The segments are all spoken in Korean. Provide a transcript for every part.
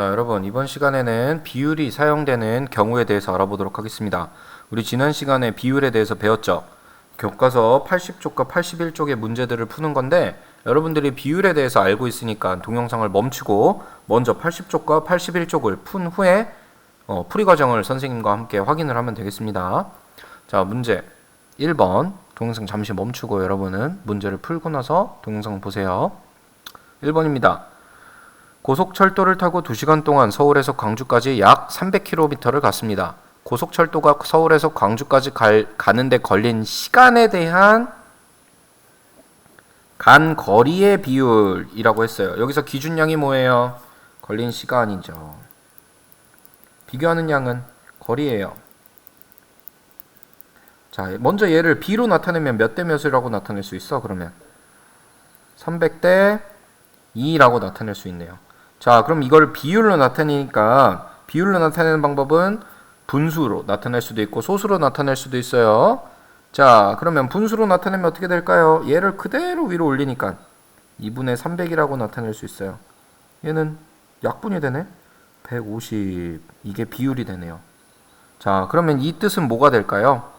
자, 여러분, 이번 시간에는 비율이 사용되는 경우에 대해서 알아보도록 하겠습니다. 우리 지난 시간에 비율에 대해서 배웠죠? 교과서 80쪽과 81쪽의 문제들을 푸는 건데, 여러분들이 비율에 대해서 알고 있으니까 동영상을 멈추고 먼저 80쪽과 81쪽을 푼 후에 어, 풀이 과정을 선생님과 함께 확인을 하면 되겠습니다. 자, 문제 1번. 동영상 잠시 멈추고 여러분은 문제를 풀고 나서 동영상 보세요. 1번입니다. 고속철도를 타고 2시간 동안 서울에서 광주까지 약 300km를 갔습니다. 고속철도가 서울에서 광주까지 갈, 가는데 걸린 시간에 대한 간 거리의 비율이라고 했어요. 여기서 기준량이 뭐예요? 걸린 시간이죠. 비교하는 양은 거리예요. 자, 먼저 얘를 B로 나타내면 몇 대 몇이라고 나타낼 수 있어? 그러면 300대 2라고 나타낼 수 있네요. 자, 그럼 이걸 비율로 나타내니까 비율로 나타내는 방법은 분수로 나타낼 수도 있고 소수로 나타낼 수도 있어요. 자, 그러면 분수로 나타내면 어떻게 될까요? 얘를 그대로 위로 올리니까 2분의 300이라고 나타낼 수 있어요. 얘는 약분이 되네. 150 이게 비율이 되네요. 자, 그러면 이 뜻은 뭐가 될까요?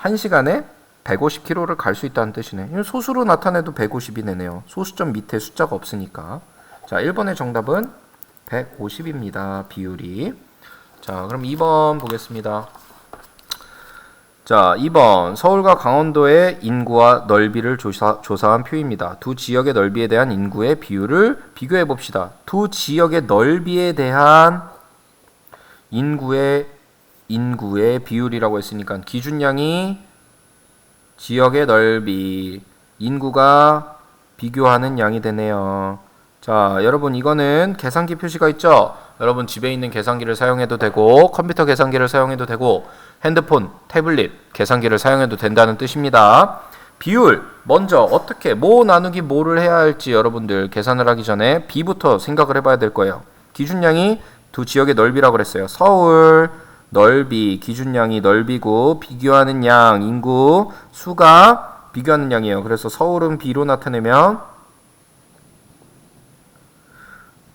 1시간에 150km를 갈 수 있다는 뜻이네. 소수로 나타내도 150이 되네요. 소수점 밑에 숫자가 없으니까. 자, 1번의 정답은 150입니다. 비율이. 자, 그럼 2번 보겠습니다. 자, 2번. 서울과 강원도의 인구와 넓이를 조사, 조사한 표입니다. 두 지역의 넓이에 대한 인구의 비율을 비교해 봅시다. 두 지역의 넓이에 대한 인구의 인구의 비율이라고 했으니까 기준량이 지역의 넓이, 인구가 비교하는 양이 되네요. 자, 여러분 이거는 계산기 표시가 있죠? 여러분 집에 있는 계산기를 사용해도 되고 컴퓨터 계산기를 사용해도 되고 핸드폰, 태블릿 계산기를 사용해도 된다는 뜻입니다. 비율 먼저 어떻게 뭐 나누기 뭐를 해야 할지 여러분들 계산을 하기 전에 비부터 생각을 해봐야 될 거예요. 기준량이 두 지역의 넓이라고 그랬어요. 서울 넓이 기준량이 넓이고 비교하는 양 인구 수가 비교하는 양이에요. 그래서 서울은 B로 나타내면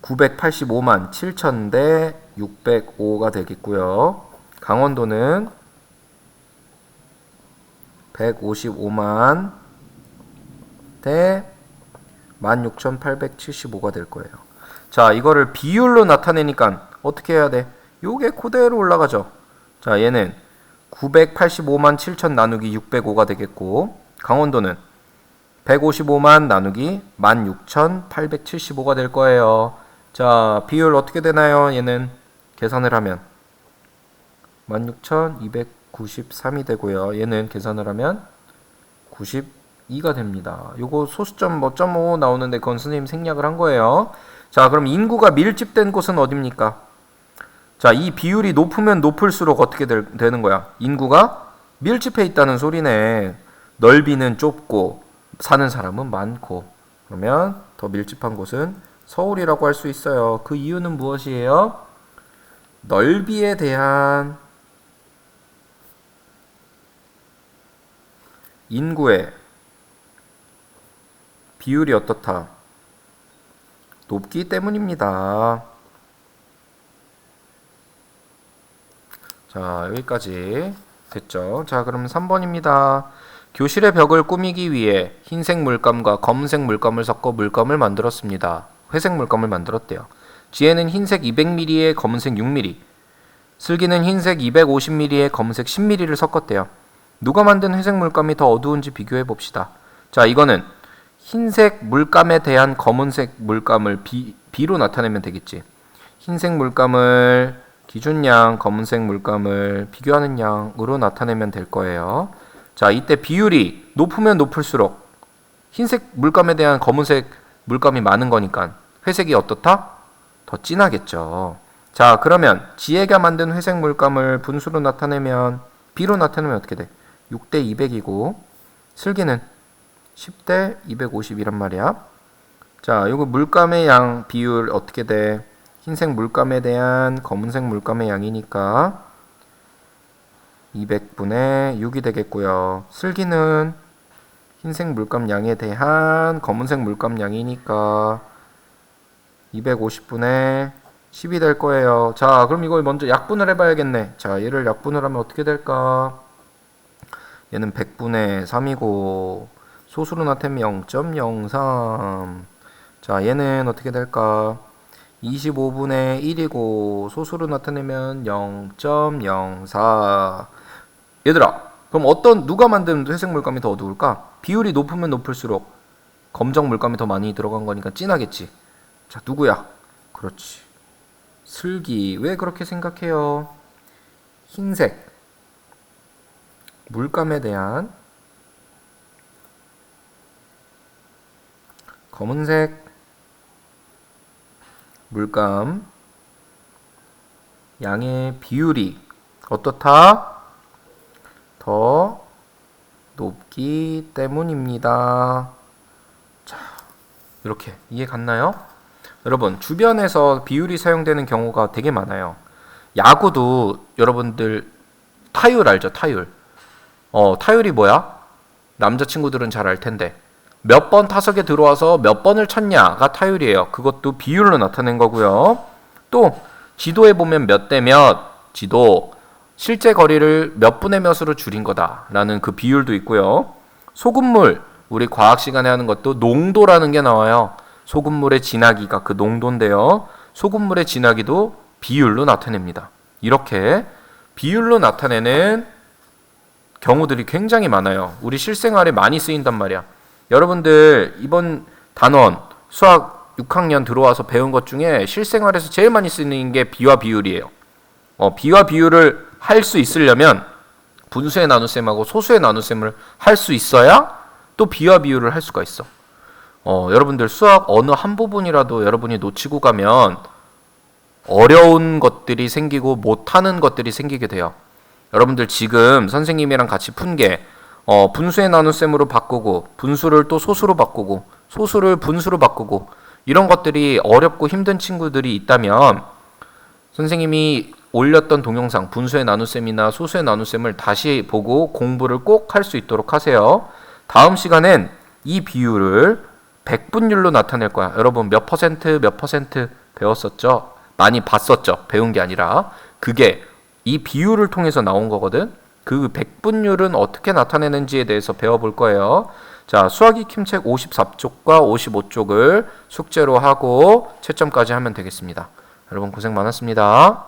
985만 7천 대 605가 되겠고요. 강원도는 155만 대 16,875가 될 거예요. 자, 이거를 비율로 나타내니까 어떻게 해야 돼? 요게 그대로 올라가죠. 자, 얘는 985만 7천 나누기 605가 되겠고 강원도는 155만 나누기 16,875가 될 거예요. 자, 비율 어떻게 되나요? 얘는 계산을 하면 16,293이 되고요. 얘는 계산을 하면 92가 됩니다. 요거 소수점 뭐점 .5 나오는데 그건 선생님 생략을 한 거예요. 자, 그럼 인구가 밀집된 곳은 어딥니까? 자, 이 비율이 높으면 높을수록 어떻게 되, 는 거야? 인구가 밀집해 있다는 소리네. 넓이는 좁고 사는 사람은 많고. 그러면 더 밀집한 곳은 서울이라고 할 수 있어요. 그 이유는 무엇이에요? 넓이에 대한 인구의 비율이 어떻다? 높기 때문입니다. 자, 여기까지 됐죠. 자, 그럼 3번입니다. 교실의 벽을 꾸미기 위해 흰색 물감과 검은색 물감을 섞어 물감을 만들었습니다. 회색 물감을 만들었대요. 지혜는 흰색 200ml에 검은색 6ml, 슬기는 흰색 250ml에 검은색 10ml를 섞었대요. 누가 만든 회색 물감이 더 어두운지 비교해 봅시다. 자, 이거는 흰색 물감에 대한 검은색 물감을 비, B로 나타내면 되겠지. 흰색 물감을 기준량 검은색 물감을 비교하는 양으로 나타내면 될 거예요. 자, 이때 비율이 높으면 높을수록 흰색 물감에 대한 검은색 물감이 많은 거니까 회색이 어떻다? 더 진하겠죠. 자, 그러면 지혜가 만든 회색 물감을 분수로 나타내면 B로 나타내면 어떻게 돼? 6대 200이고 슬기는 10대 250이란 말이야. 자, 이거 물감의 양 비율 어떻게 돼? 흰색 물감에 대한 검은색 물감의 양이니까 200분의 6이 되겠고요. 슬기는 흰색 물감 양에 대한 검은색 물감 양이니까 250분의 10이 될 거예요. 자, 그럼 이걸 먼저 약분을 해봐야겠네. 자, 얘를 약분을 하면 어떻게 될까? 얘는 100분의 3이고 소수로 나타내면 0.03. 자, 얘는 어떻게 될까? 25분의 1이고 소수로 나타내면 0.04. 얘들아, 그럼 어떤 누가 만든 회색 물감이 더 어두울까? 비율이 높으면 높을수록 검정 물감이 더 많이 들어간 거니까 진하겠지. 자, 누구야? 그렇지. 슬기. 왜 그렇게 생각해요? 흰색. 물감에 대한 검은색 물감 양의 비율이 어떻다? 더 높기 때문입니다. 자, 이렇게 이해 갔나요? 여러분, 주변에서 비율이 사용되는 경우가 되게 많아요. 야구도 여러분들 타율 알죠? 타율. 어, 타율이 뭐야? 남자친구들은 잘 알 텐데. 몇 번 타석에 들어와서 몇 번을 쳤냐가 타율이에요. 그것도 비율로 나타낸 거고요. 또 지도에 보면 몇 대 몇, 지도 실제 거리를 몇 분의 몇으로 줄인 거다라는 그 비율도 있고요. 소금물 우리 과학 시간에 하는 것도 농도라는 게 나와요. 소금물의 진하기가 그 농도인데요. 소금물의 진하기도 비율로 나타냅니다. 이렇게 비율로 나타내는 경우들이 굉장히 많아요. 우리 실생활에 많이 쓰인단 말이야. 여러분들 이번 단원 수학 6학년 들어와서 배운 것 중에 실생활에서 제일 많이 쓰는 게 비와 비율이에요. 어, 비와 비율을 할 수 있으려면 분수의 나눗셈하고 소수의 나눗셈을 할 수 있어야 또 비와 비율을 할 수가 있어. 어, 여러분들 수학 어느 한 부분이라도 여러분이 놓치고 가면 어려운 것들이 생기고 못하는 것들이 생기게 돼요. 여러분들 지금 선생님이랑 같이 푼게 어, 분수의 나눗셈으로 바꾸고 분수를 또 소수로 바꾸고 소수를 분수로 바꾸고 이런 것들이 어렵고 힘든 친구들이 있다면 선생님이 올렸던 동영상 분수의 나눗셈이나 소수의 나눗셈을 다시 보고 공부를 꼭 할 수 있도록 하세요. 다음 시간엔 이 비율을 백분율로 나타낼 거야. 여러분 몇 퍼센트 몇 퍼센트 배웠었죠? 많이 봤었죠? 배운 게 아니라 그게 이 비율을 통해서 나온 거거든. 그 백분율은 어떻게 나타내는지에 대해서 배워볼 거예요. 자, 수학 익힘책 54쪽과 55쪽을 숙제로 하고 채점까지 하면 되겠습니다. 여러분 고생 많았습니다.